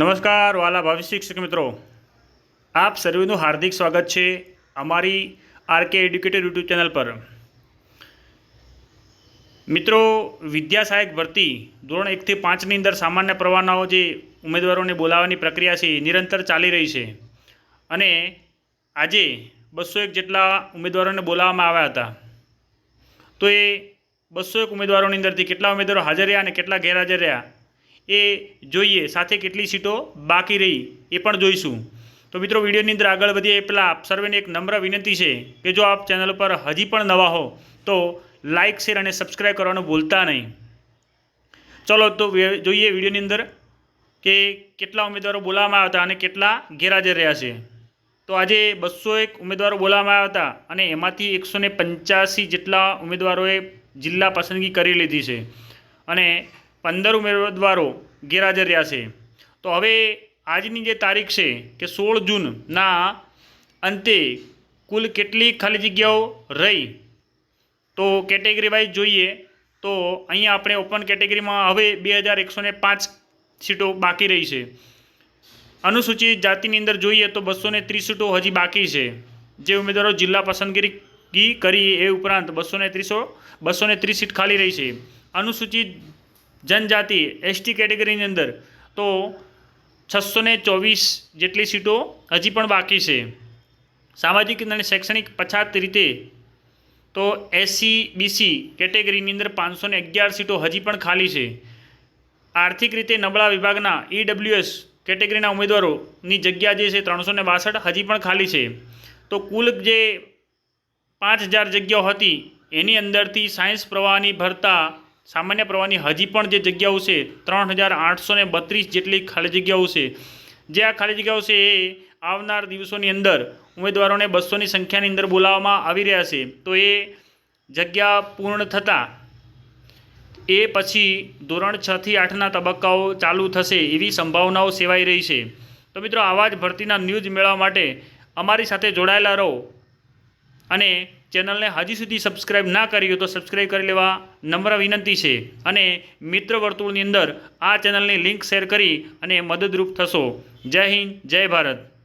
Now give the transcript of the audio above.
નમસ્કાર વાલા ભાવિ શિક્ષક મિત્રો. આપ સર્વેનું હાર્દિક સ્વાગત છે અમારી આરકે એડ્યુકેટેડ યુટ્યુબ ચેનલ પર. મિત્રો, વિદ્યા સહાયક ભરતી ધોરણ એકથી પાંચની અંદર સામાન્ય પ્રવાહનાઓ જે ઉમેદવારોને બોલાવવાની પ્રક્રિયા છે નિરંતર ચાલી રહી છે. અને આજે બસો એક જેટલા ઉમેદવારોને બોલાવવામાં આવ્યા હતા. તો એ બસો એક ઉમેદવારોની અંદરથી કેટલા ઉમેદવારો હાજર રહ્યા અને કેટલા ગેરહાજર રહ્યા એ જોઈએ. સાથે કેટલી સીટો બાકી રહી એ પણ જોઈશું. તો મિત્રો, વિડીયોની અંદર આગળ વધીએ. એ પહેલાં આપ સર્વેને એક નમ્ર વિનંતી છે કે જો આપ ચેનલ પર હજી પણ નવા હો, તો લાઇક શેર અને સબસ્ક્રાઈબ કરવાનું ભૂલતા નહીં. ચલો, તો જોઈએ વિડીયોની અંદર કે કેટલા ઉમેદવારો બોલાવવામાં આવ્યા હતા અને કેટલા ગેરહાજર રહ્યા છે. તો આજે બસો એક ઉમેદવારો બોલાવવામાં આવ્યા હતા અને એમાંથી એકસો પંચ્યાસી જેટલા ઉમેદવારોએ જિલ્લા પસંદગી કરી લીધી છે. અને પંદર ઉમેદવારો ગેરહાજર રહ્યા છે. તો હવે આજની જે તારીખ છે કે સોળ જૂનના અંતે કુલ કેટલી ખાલી જગ્યાઓ રહી? તો કેટેગરી વાઇઝ જોઈએ તો અહીંયા આપણે ઓપન કેટેગરીમાં હવે બે હજાર એકસો ને પાંચ સીટો બાકી રહી છે. અનુસૂચિત જાતિની અંદર જોઈએ તો બસો ને ત્રીસ સીટો હજી બાકી છે. જે ઉમેદવારો જિલ્લા પસંદગી કરી એ ઉપરાંત બસો ને ત્રીસો, બસો ત્રીસ સીટ ખાલી રહી છે. અનુસૂચિત જનજાતિ એસટી કેટેગરીની અંદર, તો છસો ને ચોવીસ જેટલી સીટો હજી પણ બાકી છે. સામાજિક અને શૈક્ષણિક પછાત રીતે, તો એસસી, બીસી કેટેગરીની અંદર પાંચસો ને અગિયાર સીટો હજી પણ ખાલી છે. આર્થિક રીતે નબળા વિભાગના ઈડબ્લ્યુએસ કેટેગરીના ઉમેદવારોની જગ્યા જે છે ત્રણસો ને બાસઠ હજી પણ ખાલી છે. તો કુલ જે પાંચ હજાર જગ્યાઓ હતી, એની અંદરથી સાયન્સ પ્રવાહની ભરતા સામાન્ય પ્રવાહની હજી પણ જે જગ્યાઓ છે, ત્રણ હજાર આઠસો ને બત્રીસ જેટલી ખાલી જગ્યાઓ છે. જે આ ખાલી જગ્યાઓ છે એ આવનાર દિવસોની અંદર ઉમેદવારોને બસોની સંખ્યાની અંદર બોલાવવામાં આવી રહ્યા છે. તો એ જગ્યા પૂર્ણ થતાં એ પછી ધોરણ છથી આઠના તબક્કાઓ ચાલુ થશે એવી સંભાવનાઓ સેવાઈ રહી છે. તો મિત્રો આવા જ ભરતીના ન્યૂઝ મેળવવા માટે અમારી સાથે જોડાયેલા રહો. અને ચેનલને હજી સુધી સબસ્ક્રાઇબ ના કરી તો સબસ્ક્રાઇબ કરી લેવા નમ્ર વિનંતી છે. અને મિત્ર વર્તુળની અંદર આ ચેનલની લિંક શેર કરી અને મદદરૂપ થશો. જય હિન્દ, જય ભારત.